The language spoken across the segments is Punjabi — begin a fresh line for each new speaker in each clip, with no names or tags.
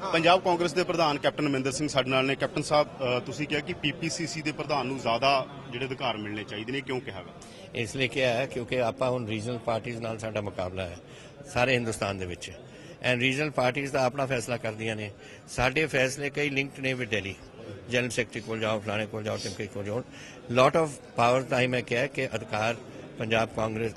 ਪੰਜਾਬ ਕਾਂਗਰਸ ਦੇ ਪ੍ਰਧਾਨ ਕੈਪਟਨ ਅਮਰਿੰਦਰ ਸਿੰਘ ਸਾਡੇ ਨਾਲ ਨੇ। ਕੈਪਟਨ ਸਾਹਿਬ ਤੁਸੀਂ ਕਿਹਾ ਕਿ ਪੀਪੀਸੀਸੀ ਦੇ ਪ੍ਰਧਾਨ ਨੂੰ ਜ਼ਿਆਦਾ ਜਿਹੜੇ ਅਧਿਕਾਰ ਮਿਲਣੇ ਚਾਹੀਦੇ ਨੇ ਕਿਉਂ ਕਿਹਾ
ਇਸ ਲਈ ਕਿਹਾ ਹੈ ਕਿਉਂਕਿ ਆਪਾਂ ਹੁਣ ਰੀਜਨਲ ਪਾਰਟੀਆਂ ਨਾਲ ਸਾਡਾ ਮੁਕਾਬਲਾ ਹੈ ਸਾਰੇ ਹਿੰਦੁਸਤਾਨ ਦੇ ਵਿੱਚ। ਐਂਡ ਰੀਜਨਲ ਪਾਰਟੀਆਂ ਦਾ ਆਪਣਾ ਫੈਸਲਾ ਕਰਦੀਆਂ ਨੇ। ਸਾਡੇ ਫੈਸਲੇ ਕਈ ਲਿੰਕਡ ਨੇ ਵਿਦ ਦਿੱਲੀ ਜਨਰਲ ਸੈਕਟਰੀ ਕੋਲ ਜਾਓ ਫਲਾਣੇ ਕੋਲ ਜਾਓ ਟਿਮਕੇ ਕੋਲ ਜਾਓ। ਲੋਟ ਆਫ ਪਾਵਰ ਤਾਂ ਹੀ ਮੈਂ ਕਿਹਾ ਕਿ ਅਧਿਕਾਰ ਪੰਜਾਬ ਕਾਂਗਰਸ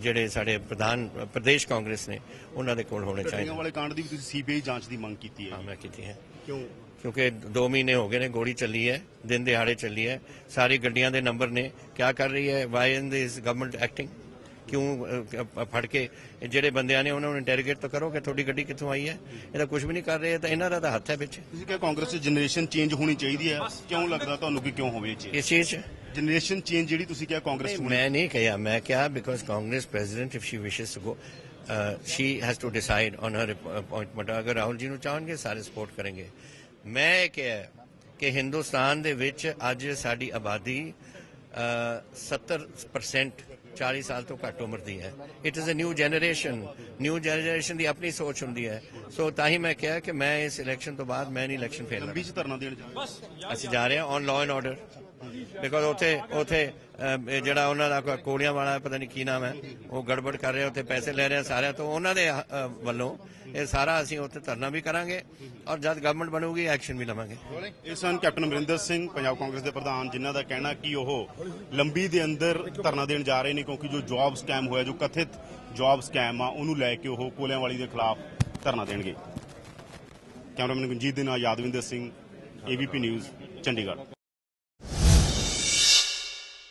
ਜਿਹੜੇ ਸਾਡੇ ਪ੍ਰਧਾਨ ਪ੍ਰਦੇਸ਼ ਕਾਂਗਰਸ ਨੇ ਉਹਨਾਂ ਦੇ ਕੋਲ ਹੋਣੇ ਚਾਹੀਦੇ।
ਵਾਲੇ ਕਾਂਡ ਦੀ ਵੀ ਤੁਸੀਂ ਸੀਬੀਆਈ ਜਾਂਚ ਦੀ ਮੰਗ ਕੀਤੀ ਹੈ।
ਹਾਂ ਮੈਂ ਕੀਤੀ ਹੈ।
ਕਿਉਂ?
ਕਿਉਂਕਿ 2 ਮਹੀਨੇ ਹੋ ਗਏ ਨੇ ਗੋਲੀ ਚੱਲੀ ਹੈ ਦਿਨ ਦਿਹਾੜੇ ਚੱਲੀ ਹੈ ਸਾਰੀ ਗੱਡੀਆਂ ਦੇ ਨੰਬਰ ਨੇ। ਕੀ ਕਰ ਰਹੀ ਹੈ? Why in this government acting ਕਿਉਂ ਫੜ ਕੇ ਜਿਹੜੇ ਬੰਦਿਆਂ ਨੇ ਉਹਨਾਂ ਨੂੰ ਇੰਟਰੋਗੇਟ ਤਾਂ ਕਰੋ ਕਿ ਤੁਹਾਡੀ ਗੱਡੀ ਕਿੱਥੋਂ ਆਈ ਹੈ? ਇਹਦਾ ਕੁਝ ਵੀ ਨਹੀਂ ਕਰ ਰਹੇ ਤਾਂ ਇਹਨਾਂ ਦਾ ਤਾਂ ਹੱਥ ਹੈ ਵਿੱਚ।
ਤੁਸੀਂ ਕਿਹਾ ਕਾਂਗਰਸ 'ਚ ਜਨਰੇਸ਼ਨ ਚੇਂਜ ਹੋਣੀ ਚਾਹੀਦੀ ਹੈ। ਕਿਉਂ ਲੱਗਦਾ ਤੁਹਾਨੂੰ ਕਿ ਕਿਉਂ ਹੋਵੇ ਚੇਂਜ
ਇਸ ਚੀਜ਼ 'ਚ?
ਜਨਰੇਸ਼ਨ ਚੇਂਜ ਜਿਹੜੀ ਤੁਸੀਂ ਕਿਹਾ ਕਾਂਗਰਸ ਹੋਣੀ
ਮੈਂ ਨਹੀਂ ਕਿਹਾ ਮੈਂ ਕਿਹਾ because Congress president if she wishes to go she has to decide on her appointment ਅਗਰ ਰਾਹੁਲ ਜੀ ਨੂੰ ਚਾਹਣਗੇ ਸਾਰੇ ਸਪੋਰਟ ਕਰਨਗੇ। ਮੈਂ ਇਹ ਕਿਹਾ ਕਿ ਹਿੰਦੁਸਤਾਨ ਦੇ ਵਿੱਚ ਅੱਜ ਸਾਡੀ ਆਬਾਦੀ ਅ, 70% 40 ਸਾਲ ਤੋਂ ਘੱਟ ਉਮਰ ਦੀ ਹੈ। It is a new generation new generation ਦੀ ਆਪਣੀ ਸੋਚ ਹੁੰਦੀ ਹੈ। ਸੋ ਤਾਂ ਹੀ ਮੈਂ ਕਿਹਾ ਕਿ ਮੈਂ ਇਸ ਇਲੈਕਸ਼ਨ ਤੋਂ ਬਾਅਦ ਮੈਂ ਨਹੀਂ ਇਲੈਕਸ਼ਨ ਫੇਲ
ਲੰਬੀ 'ਚ ਧਰਨਾ ਦੇਣ ਜਾ
ਅਸੀਂ ਜਾ ਰਹੇ ਹਾਂ on law and order because ਉੱਥੇ ਉੱਥੇ ਜਿਹੜਾ ਉਹਨਾਂ ਦਾ ਕੋੜੀਆਂ ਵਾਲਾ ਪਤਾ ਨਹੀਂ ਕੀ ਨਾਮ ਹੈ ਉਹ ਗੜਬੜ ਕਰ ਰਿਹਾ ਉੱਥੇ ਪੈਸੇ ਲੈ ਰਿਹਾ ਸਾਰਿਆਂ ਤੋਂ। ਉਹਨਾਂ ਦੇ ਵੱਲੋਂ ਇਹ ਸਾਰਾ ਅਸੀਂ ਉੱਥੇ ਧਰਨਾ ਵੀ ਕਰਾਂਗੇ ਔਰ ਜਦ ਗਵਰਨਮੈਂਟ ਬਣੂਗੀ ਐਕਸ਼ਨ ਵੀ ਲਵਾਂਗੇ।
ਇਹ ਸਨ ਕੈਪਟਨ ਅਮਰਿੰਦਰ ਸਿੰਘ ਪੰਜਾਬ ਕਾਂਗਰਸ ਦੇ ਪ੍ਰਧਾਨ ਜਿਨ੍ਹਾਂ ਦਾ ਕਹਿਣਾ ਕਿ ਉਹ ਲੰਬੀ ਦੇ ਅੰਦਰ ਧਰਨਾ ਦੇਣ ਜਾ ਰਹੇ ਨੇ। ਕਿਉਂਕਿ ਜੋ ਜੌਬ ਸਕੈਮ ਹੋਇਆ, ਜੋ ਕਥਿਤ ਜੌਬ ਸਕੈਮ ਆ, ਉਹਨੂੰ ਲੈ ਕੇ ਉਹ ਕੋਲਿਆਂਵਾਲੀ ਦੇ ਖਿਲਾਫ ਧਰਨਾ ਦੇਣਗੇ। ਕੈਮਰਾਮੈਨ ਗੁੰਜੀਤ ਦੇ ਨਾਲ ਯਾਦਵਿੰਦਰ ਸਿੰਘ ਏਬੀਪੀ ਨਿਊਜ਼ ਚੰਡੀਗੜ੍ਹ।